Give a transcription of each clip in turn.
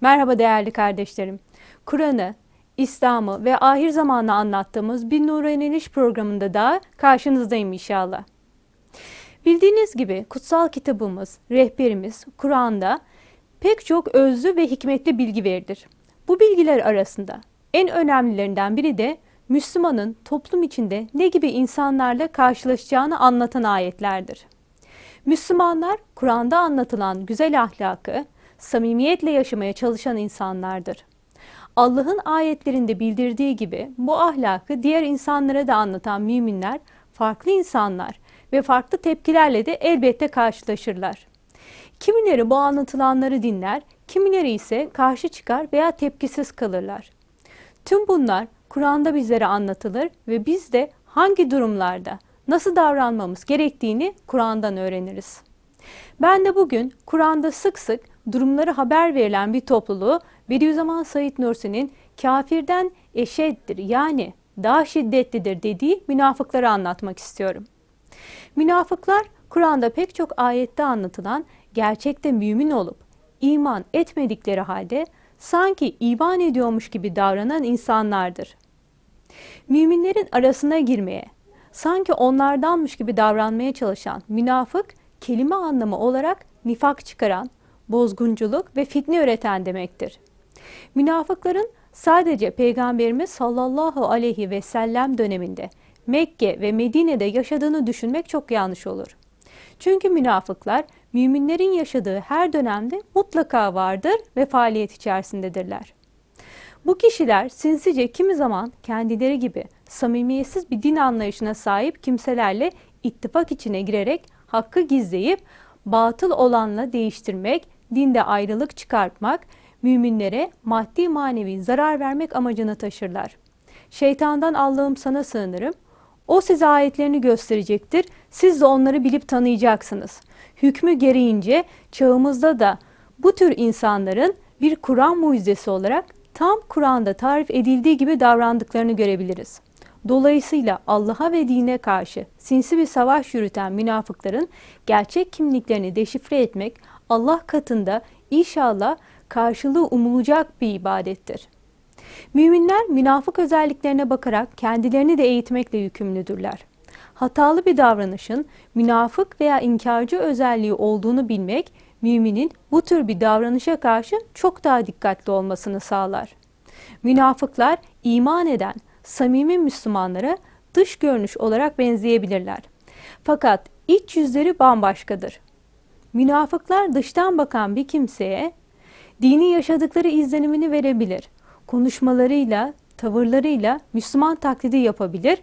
Merhaba değerli kardeşlerim. Kur'an'ı, İslam'ı ve ahir zamanı anlattığımız bir Nuraneniş programında da karşınızdayım inşallah. Bildiğiniz gibi kutsal kitabımız, rehberimiz Kur'an'da pek çok özlü ve hikmetli bilgi verilir. Bu bilgiler arasında en önemlilerinden biri de Müslümanın toplum içinde ne gibi insanlarla karşılaşacağını anlatan ayetlerdir. Müslümanlar Kur'an'da anlatılan güzel ahlakı, samimiyetle yaşamaya çalışan insanlardır. Allah'ın ayetlerinde bildirdiği gibi bu ahlakı diğer insanlara da anlatan müminler farklı insanlar ve farklı tepkilerle de elbette karşılaşırlar. Kimileri bu anlatılanları dinler, kimileri ise karşı çıkar veya tepkisiz kalırlar. Tüm bunlar Kur'an'da bizlere anlatılır ve biz de hangi durumlarda nasıl davranmamız gerektiğini Kur'an'dan öğreniriz. Ben de bugün Kur'an'da sık sık durumları haber verilen bir topluluğu Bediüzzaman Said Nursi'nin kafirden eşeddir yani daha şiddetlidir dediği münafıkları anlatmak istiyorum. Münafıklar Kur'an'da pek çok ayette anlatılan gerçekte mümin olup iman etmedikleri halde sanki iman ediyormuş gibi davranan insanlardır. Müminlerin arasına girmeye, sanki onlardanmış gibi davranmaya çalışan münafık kelime anlamı olarak nifak çıkaran, bozgunculuk ve fitne üreten demektir. Münafıkların sadece Peygamberimiz sallallahu aleyhi ve sellem döneminde Mekke ve Medine'de yaşadığını düşünmek çok yanlış olur. Çünkü münafıklar müminlerin yaşadığı her dönemde mutlaka vardır ve faaliyet içerisindedirler. Bu kişiler sinsice kimi zaman kendileri gibi samimiyetsiz bir din anlayışına sahip kimselerle ittifak içine girerek hakkı gizleyip batıl olanla değiştirmek dinde ayrılık çıkartmak, müminlere maddi manevi zarar vermek amacını taşırlar. Şeytandan Allah'ım sana sığınırım. O size ayetlerini gösterecektir. Siz de onları bilip tanıyacaksınız. Hükmü gereğince çağımızda da bu tür insanların bir Kur'an mucizesi olarak tam Kur'an'da tarif edildiği gibi davrandıklarını görebiliriz. Dolayısıyla Allah'a ve dine karşı sinsi bir savaş yürüten münafıkların gerçek kimliklerini deşifre etmek Allah katında inşallah karşılığı umulacak bir ibadettir. Müminler münafık özelliklerine bakarak kendilerini de eğitmekle yükümlüdürler. Hatalı bir davranışın münafık veya inkarcı özelliği olduğunu bilmek, müminin bu tür bir davranışa karşı çok daha dikkatli olmasını sağlar. Münafıklar iman eden, samimi Müslümanlara dış görünüş olarak benzeyebilirler. Fakat iç yüzleri bambaşkadır. Münafıklar dıştan bakan bir kimseye dini yaşadıkları izlenimini verebilir. Konuşmalarıyla, tavırlarıyla Müslüman taklidi yapabilir.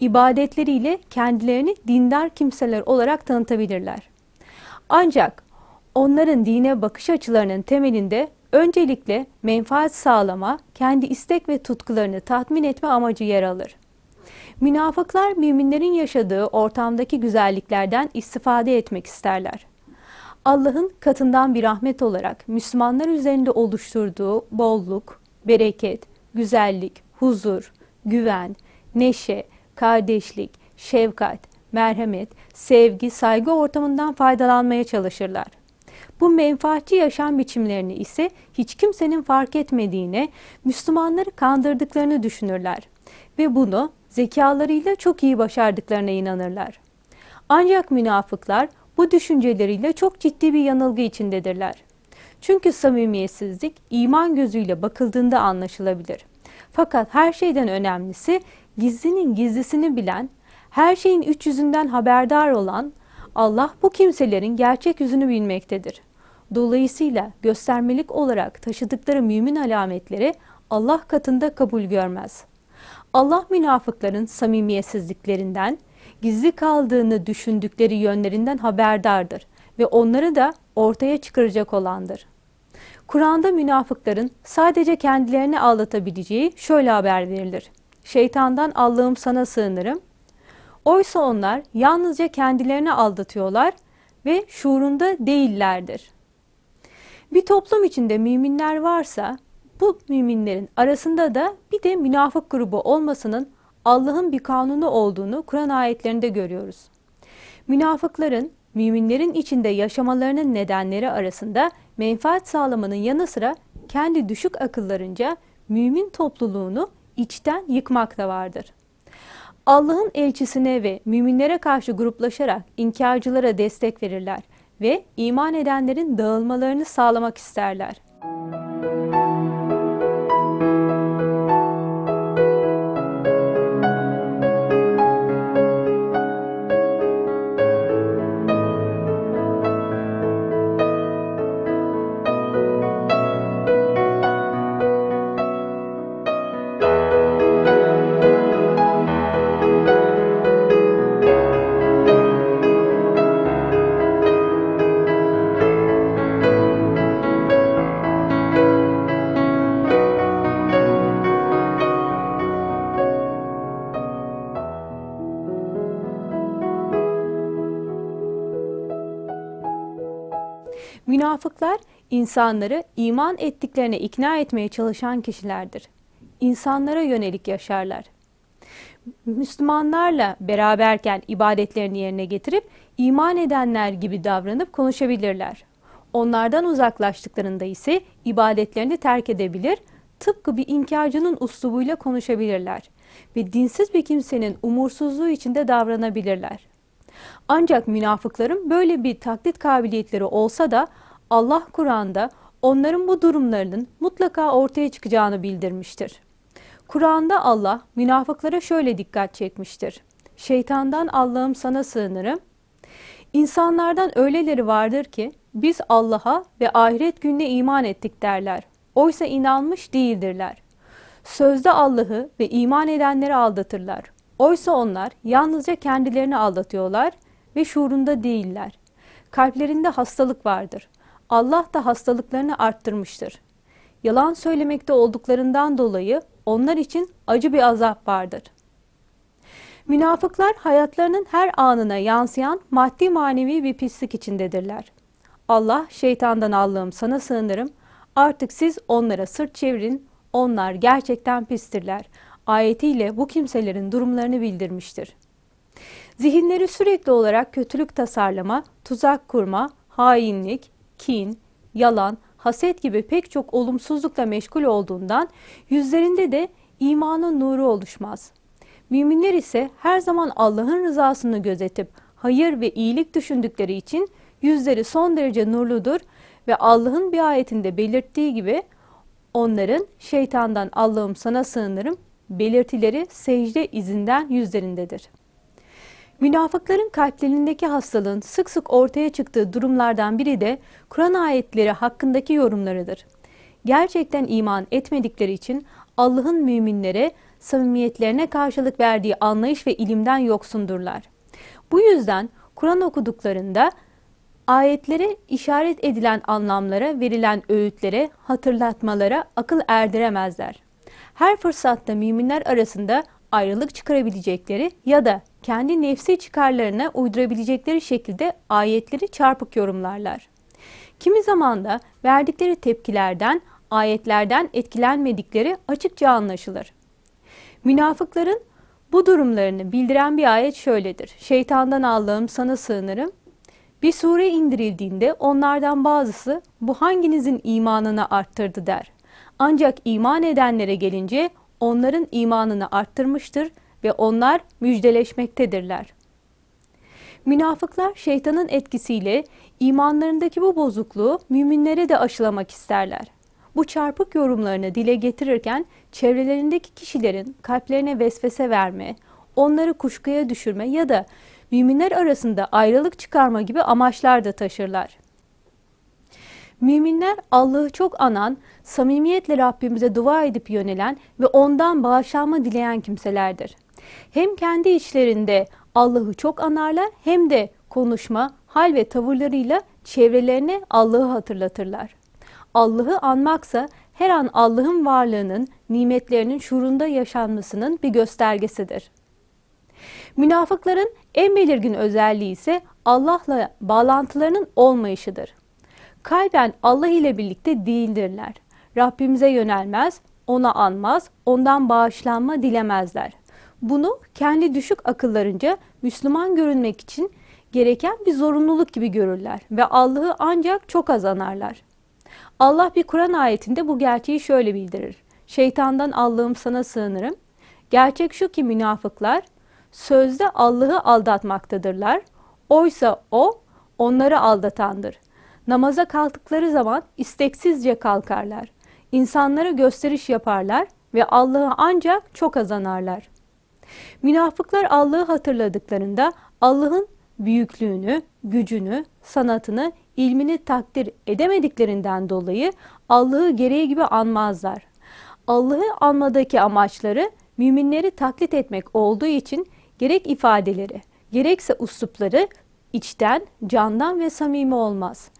ibadetleriyle kendilerini dindar kimseler olarak tanıtabilirler. Ancak onların dine bakış açılarının temelinde öncelikle menfaat sağlama, kendi istek ve tutkularını tatmin etme amacı yer alır. Münafıklar müminlerin yaşadığı ortamdaki güzelliklerden istifade etmek isterler. Allah'ın katından bir rahmet olarak Müslümanlar üzerinde oluşturduğu bolluk, bereket, güzellik, huzur, güven, neşe, kardeşlik, şefkat, merhamet, sevgi, saygı ortamından faydalanmaya çalışırlar. Bu menfaatçi yaşam biçimlerini ise hiç kimsenin fark etmediğine, Müslümanları kandırdıklarını düşünürler ve bunu zekalarıyla çok iyi başardıklarına inanırlar. Ancak münafıklar bu düşünceleriyle çok ciddi bir yanılgı içindedirler. Çünkü samimiyetsizlik iman gözüyle bakıldığında anlaşılabilir. Fakat her şeyden önemlisi gizlinin gizlisini bilen, her şeyin üç yüzünden haberdar olan Allah bu kimselerin gerçek yüzünü bilmektedir. Dolayısıyla göstermelik olarak taşıdıkları mümin alametleri Allah katında kabul görmez. Allah münafıkların samimiyetsizliklerinden, gizli kaldığını düşündükleri yönlerinden haberdardır ve onları da ortaya çıkaracak olandır. Kur'an'da münafıkların sadece kendilerini aldatabileceği şöyle haber verilir. Şeytandan Allah'ım sana sığınırım. Oysa onlar yalnızca kendilerini aldatıyorlar ve şuurunda değillerdir. Bir toplum içinde müminler varsa bu müminlerin arasında da bir de münafık grubu olmasının Allah'ın bir kanunu olduğunu Kur'an ayetlerinde görüyoruz. Münafıkların müminlerin içinde yaşamalarının nedenleri arasında menfaat sağlamanın yanı sıra kendi düşük akıllarınca mümin topluluğunu içten yıkmak da vardır. Allah'ın elçisine ve müminlere karşı gruplaşarak inkarcılara destek verirler ve iman edenlerin dağılmalarını sağlamak isterler. Münafıklar insanları iman ettiklerine ikna etmeye çalışan kişilerdir. İnsanlara yönelik yaşarlar. Müslümanlarla beraberken ibadetlerini yerine getirip iman edenler gibi davranıp konuşabilirler. Onlardan uzaklaştıklarında ise ibadetlerini terk edebilir, tıpkı bir inkarcının uslubuyla konuşabilirler ve dinsiz bir kimsenin umursuzluğu içinde davranabilirler. Ancak münafıkların böyle bir taklit kabiliyetleri olsa da Allah Kur'an'da onların bu durumlarının mutlaka ortaya çıkacağını bildirmiştir. Kur'an'da Allah münafıklara şöyle dikkat çekmiştir. Şeytandan Allah'ım sana sığınırım. İnsanlardan öyleleri vardır ki biz Allah'a ve ahiret gününe iman ettik derler. Oysa inanmış değildirler. Sözde Allah'ı ve iman edenleri aldatırlar. Oysa onlar yalnızca kendilerini aldatıyorlar ve şuurunda değiller. Kalplerinde hastalık vardır. Allah da hastalıklarını arttırmıştır. Yalan söylemekte olduklarından dolayı onlar için acı bir azap vardır. Münafıklar hayatlarının her anına yansıyan maddi manevi bir pislik içindedirler. Allah şeytandan Allah'ım sana sığınırım. Artık siz onlara sırt çevirin. Onlar gerçekten pistirler. Ayetiyle bu kimselerin durumlarını bildirmiştir. Zihinleri sürekli olarak kötülük tasarlama, tuzak kurma, hainlik, kin, yalan, haset gibi pek çok olumsuzlukla meşgul olduğundan yüzlerinde de imanın nuru oluşmaz. Müminler ise her zaman Allah'ın rızasını gözetip hayır ve iyilik düşündükleri için yüzleri son derece nurludur ve Allah'ın bir ayetinde belirttiği gibi onların şeytandan Allah'ım sana sığınırım belirtileri secde izinden yüzlerindedir. Münafıkların kalplerindeki hastalığın sık sık ortaya çıktığı durumlardan biri de Kur'an ayetleri hakkındaki yorumlarıdır. Gerçekten iman etmedikleri için Allah'ın müminlere samimiyetlerine karşılık verdiği anlayış ve ilimden yoksundurlar. Bu yüzden Kur'an okuduklarında ayetlere işaret edilen anlamlara, verilen öğütlere, hatırlatmalara akıl erdiremezler. Her fırsatta müminler arasında ayrılık çıkarabilecekleri ya da kendi nefsi çıkarlarına uydurabilecekleri şekilde ayetleri çarpık yorumlarlar. Kimi zaman da verdikleri tepkilerden, ayetlerden etkilenmedikleri açıkça anlaşılır. Münafıkların bu durumlarını bildiren bir ayet şöyledir. Şeytandan Allah'ım sana sığınırım. Bir sure indirildiğinde onlardan bazısı bu hanginizin imanını arttırdı der. Ancak iman edenlere gelince onların imanını arttırmıştır ve onlar müjdeleşmektedirler. Münafıklar şeytanın etkisiyle imanlarındaki bu bozukluğu müminlere de aşılamak isterler. Bu çarpık yorumlarını dile getirirken çevrelerindeki kişilerin kalplerine vesvese verme, onları kuşkuya düşürme ya da müminler arasında ayrılık çıkarma gibi amaçlar da taşırlar. Müminler Allah'ı çok anan, samimiyetle Rabbimize dua edip yönelen ve ondan bağışlanma dileyen kimselerdir. Hem kendi içlerinde Allah'ı çok anarlar hem de konuşma, hal ve tavırlarıyla çevrelerine Allah'ı hatırlatırlar. Allah'ı anmaksa her an Allah'ın varlığının, nimetlerinin şuurunda yaşanmasının bir göstergesidir. Münafıkların en belirgin özelliği ise Allah'la bağlantılarının olmayışıdır. Kalben Allah ile birlikte değildirler. Rabbimize yönelmez, ona anmaz, ondan bağışlanma dilemezler. Bunu kendi düşük akıllarınca Müslüman görünmek için gereken bir zorunluluk gibi görürler ve Allah'ı ancak çok az anarlar. Allah bir Kur'an ayetinde bu gerçeği şöyle bildirir. Şeytandan Allah'ım sana sığınırım. Gerçek şu ki münafıklar sözde Allah'ı aldatmaktadırlar. Oysa o onları aldatandır. Namaza kalktıkları zaman isteksizce kalkarlar. İnsanlara gösteriş yaparlar ve Allah'ı ancak çok azanarlar. Münafıklar Allah'ı hatırladıklarında Allah'ın büyüklüğünü, gücünü, sanatını, ilmini takdir edemediklerinden dolayı Allah'ı gereği gibi anmazlar. Allah'ı anmadaki amaçları müminleri taklit etmek olduğu için gerek ifadeleri, gerekse uslupları içten, candan ve samimi olmaz.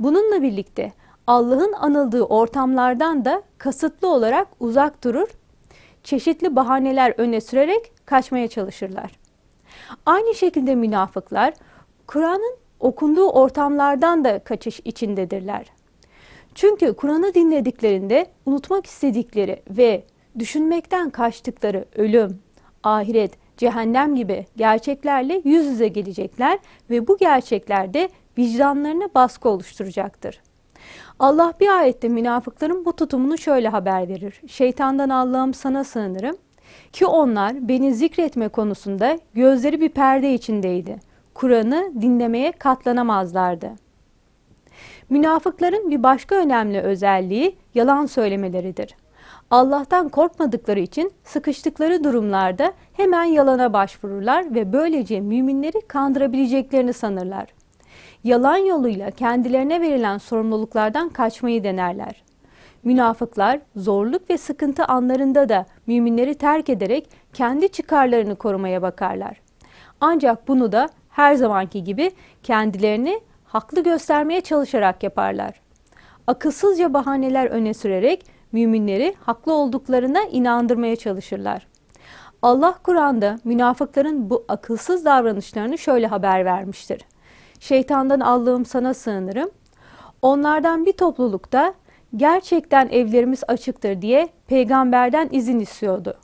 Bununla birlikte Allah'ın anıldığı ortamlardan da kasıtlı olarak uzak durur, çeşitli bahaneler öne sürerek kaçmaya çalışırlar. Aynı şekilde münafıklar Kur'an'ın okunduğu ortamlardan da kaçış içindedirler. Çünkü Kur'an'ı dinlediklerinde unutmak istedikleri ve düşünmekten kaçtıkları ölüm, ahiret, cehennem gibi gerçeklerle yüz yüze gelecekler ve bu gerçeklerde vicdanlarına baskı oluşturacaktır. Allah bir ayette münafıkların bu tutumunu şöyle haber verir. Şeytandan Allah'ım sana sığınırım ki onlar beni zikretme konusunda gözleri bir perde içindeydi. Kur'an'ı dinlemeye katlanamazlardı. Münafıkların bir başka önemli özelliği yalan söylemeleridir. Allah'tan korkmadıkları için sıkıştıkları durumlarda hemen yalana başvururlar ve böylece müminleri kandırabileceklerini sanırlar. Yalan yoluyla kendilerine verilen sorumluluklardan kaçmayı denerler. Münafıklar zorluk ve sıkıntı anlarında da müminleri terk ederek kendi çıkarlarını korumaya bakarlar. Ancak bunu da her zamanki gibi kendilerini haklı göstermeye çalışarak yaparlar. Akılsızca bahaneler öne sürerek müminleri haklı olduklarına inandırmaya çalışırlar. Allah Kur'an'da münafıkların bu akılsız davranışlarını şöyle haber vermiştir. Şeytandan Allah'ım sana sığınırım. Onlardan bir toplulukta gerçekten evlerimiz açıktır diye peygamberden izin istiyordu.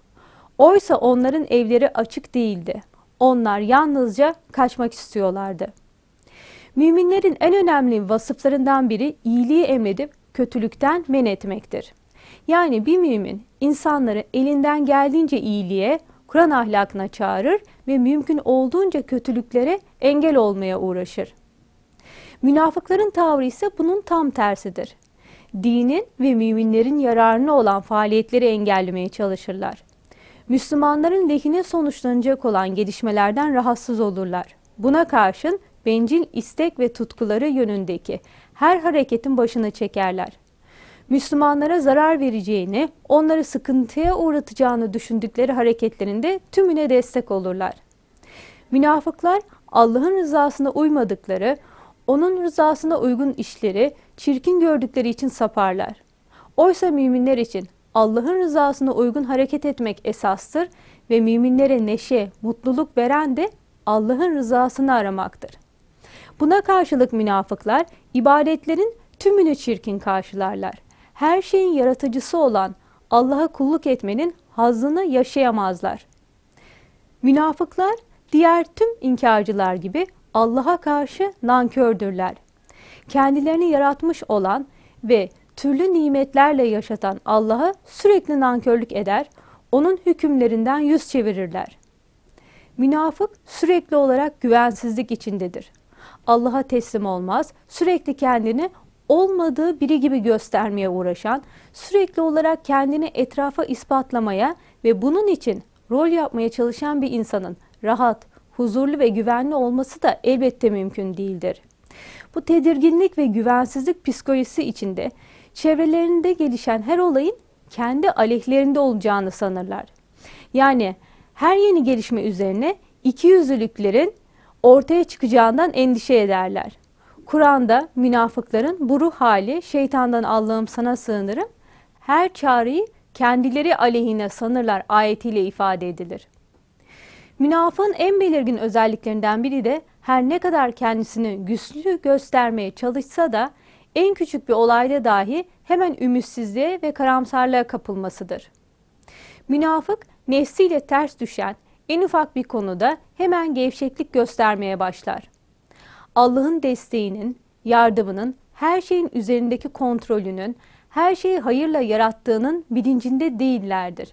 Oysa onların evleri açık değildi. Onlar yalnızca kaçmak istiyorlardı. Müminlerin en önemli vasıflarından biri iyiliği emredip kötülükten men etmektir. Yani bir mümin insanları elinden geldiğince iyiliğe, Kur'an ahlakına çağırır ve mümkün olduğunca kötülüklere engel olmaya uğraşır. Münafıkların tavrı ise bunun tam tersidir. Dinin ve müminlerin yararına olan faaliyetleri engellemeye çalışırlar. Müslümanların lehine sonuçlanacak olan gelişmelerden rahatsız olurlar. Buna karşın bencil istek ve tutkuları yönündeki her hareketin başına çekerler. Müslümanlara zarar vereceğini, onları sıkıntıya uğratacağını düşündükleri hareketlerinde tümüne destek olurlar. Münafıklar Allah'ın rızasına uymadıkları, onun rızasına uygun işleri çirkin gördükleri için saparlar. Oysa müminler için Allah'ın rızasına uygun hareket etmek esastır ve müminlere neşe, mutluluk veren de Allah'ın rızasını aramaktır. Buna karşılık münafıklar ibadetlerin tümünü çirkin karşılarlar. Her şeyin yaratıcısı olan Allah'a kulluk etmenin hazzını yaşayamazlar. Münafıklar diğer tüm inkarcılar gibi Allah'a karşı nankördürler. Kendilerini yaratmış olan ve türlü nimetlerle yaşatan Allah'a sürekli nankörlük eder, onun hükümlerinden yüz çevirirler. Münafık sürekli olarak güvensizlik içindedir. Allah'a teslim olmaz, sürekli kendini olmadığı biri gibi göstermeye uğraşan, sürekli olarak kendini etrafa ispatlamaya ve bunun için rol yapmaya çalışan bir insanın rahat, huzurlu ve güvenli olması da elbette mümkün değildir. Bu tedirginlik ve güvensizlik psikolojisi içinde çevrelerinde gelişen her olayın kendi aleyhlerinde olacağını sanırlar. Yani her yeni gelişme üzerine ikiyüzlülüklerin ortaya çıkacağından endişe ederler. Kur'an'da münafıkların bu ruh hali şeytandan Allah'ım sana sığınırım. Her çağrıyı kendileri aleyhine sanırlar ayetiyle ifade edilir. Münafığın en belirgin özelliklerinden biri de her ne kadar kendisini güçlü göstermeye çalışsa da en küçük bir olayda dahi hemen ümitsizliğe ve karamsarlığa kapılmasıdır. Münafık nefsiyle ters düşen en ufak bir konuda hemen gevşeklik göstermeye başlar. Allah'ın desteğinin, yardımının, her şeyin üzerindeki kontrolünün, her şeyi hayırla yarattığının bilincinde değillerdir.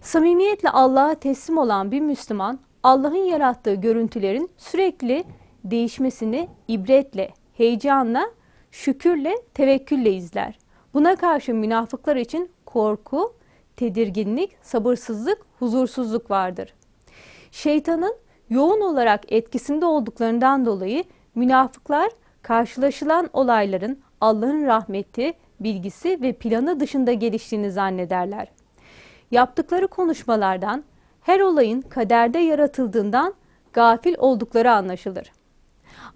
Samimiyetle Allah'a teslim olan bir Müslüman, Allah'ın yarattığı görüntülerin sürekli değişmesini ibretle, heyecanla, şükürle, tevekkülle izler. Buna karşı münafıklar için korku, tedirginlik, sabırsızlık, huzursuzluk vardır. Şeytanın yoğun olarak etkisinde olduklarından dolayı münafıklar karşılaşılan olayların Allah'ın rahmeti, bilgisi ve planı dışında geliştiğini zannederler. Yaptıkları konuşmalardan her olayın kaderde yaratıldığından gafil oldukları anlaşılır.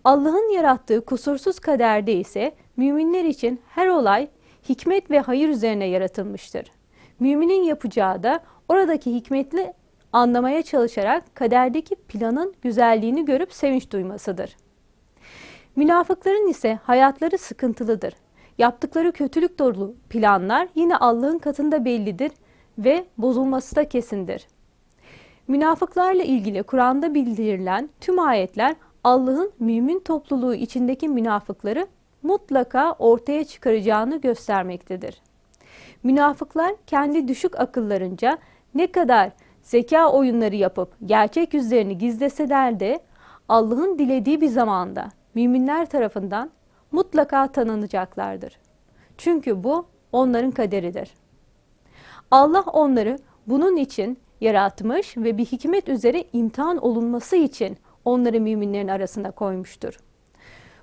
Allah'ın yarattığı kusursuz kaderde ise müminler için her olay hikmet ve hayır üzerine yaratılmıştır. Müminin yapacağı da oradaki hikmetli anlamaya çalışarak kaderdeki planın güzelliğini görüp sevinç duymasıdır. Münafıkların ise hayatları sıkıntılıdır. Yaptıkları kötülük dolu planlar yine Allah'ın katında bellidir ve bozulması da kesindir. Münafıklarla ilgili Kur'an'da bildirilen tüm ayetler Allah'ın mümin topluluğu içindeki münafıkları mutlaka ortaya çıkaracağını göstermektedir. Münafıklar kendi düşük akıllarınca ne kadar zeka oyunları yapıp gerçek yüzlerini gizleseler de Allah'ın dilediği bir zamanda müminler tarafından mutlaka tanınacaklardır. Çünkü bu onların kaderidir. Allah onları bunun için yaratmış ve bir hikmet üzere imtihan olunması için onları müminlerin arasında koymuştur.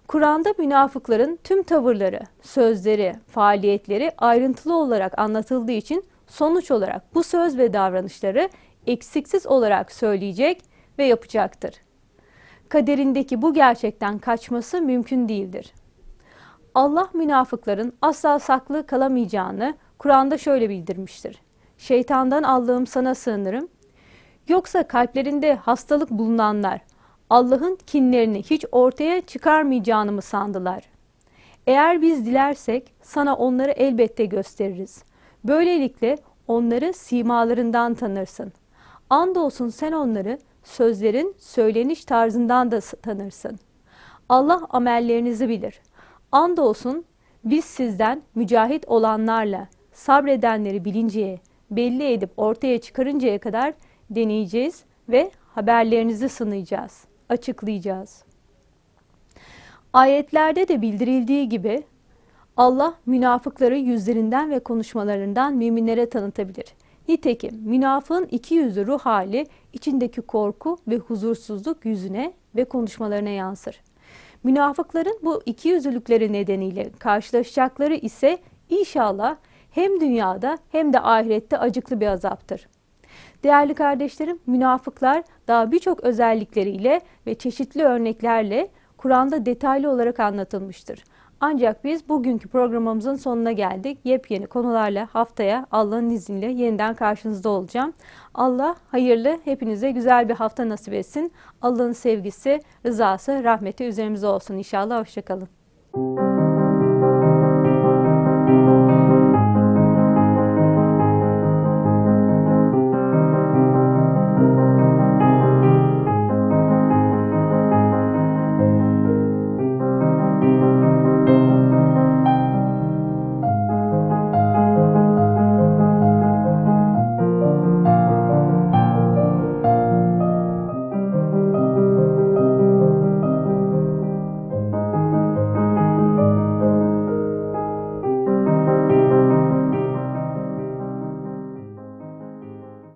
Kur'an'da münafıkların tüm tavırları, sözleri, faaliyetleri ayrıntılı olarak anlatıldığı için sonuç olarak bu söz ve davranışları eksiksiz olarak söyleyecek ve yapacaktır. Kaderindeki bu gerçekten kaçması mümkün değildir. Allah münafıkların asla saklı kalamayacağını Kur'an'da şöyle bildirmiştir. Şeytandan Allah'ım sana sığınırım. Yoksa kalplerinde hastalık bulunanlar Allah'ın kinlerini hiç ortaya çıkarmayacağını mı sandılar? Eğer biz dilersek sana onları elbette gösteririz. Böylelikle onları simalarından tanırsın. Andolsun sen onları sözlerin söyleniş tarzından da tanırsın. Allah amellerinizi bilir. Andolsun biz sizden mücahit olanlarla sabredenleri bilinceye, belli edip ortaya çıkarıncaya kadar deneyeceğiz ve haberlerinizi sınayacağız, açıklayacağız. Ayetlerde de bildirildiği gibi Allah münafıkları yüzlerinden ve konuşmalarından müminlere tanıtabilir. Nitekim münafığın iki yüzlü ruh hali içindeki korku ve huzursuzluk yüzüne ve konuşmalarına yansır. Münafıkların bu iki yüzlülükleri nedeniyle karşılaşacakları ise inşallah hem dünyada hem de ahirette acıklı bir azaptır. Değerli kardeşlerim, münafıklar daha birçok özellikleriyle ve çeşitli örneklerle Kur'an'da detaylı olarak anlatılmıştır. Ancak biz bugünkü programımızın sonuna geldik. Yepyeni konularla haftaya Allah'ın izniyle yeniden karşınızda olacağım. Allah hayırlı, hepinize güzel bir hafta nasip etsin. Allah'ın sevgisi, rızası, rahmeti üzerimize olsun inşallah. Hoşçakalın.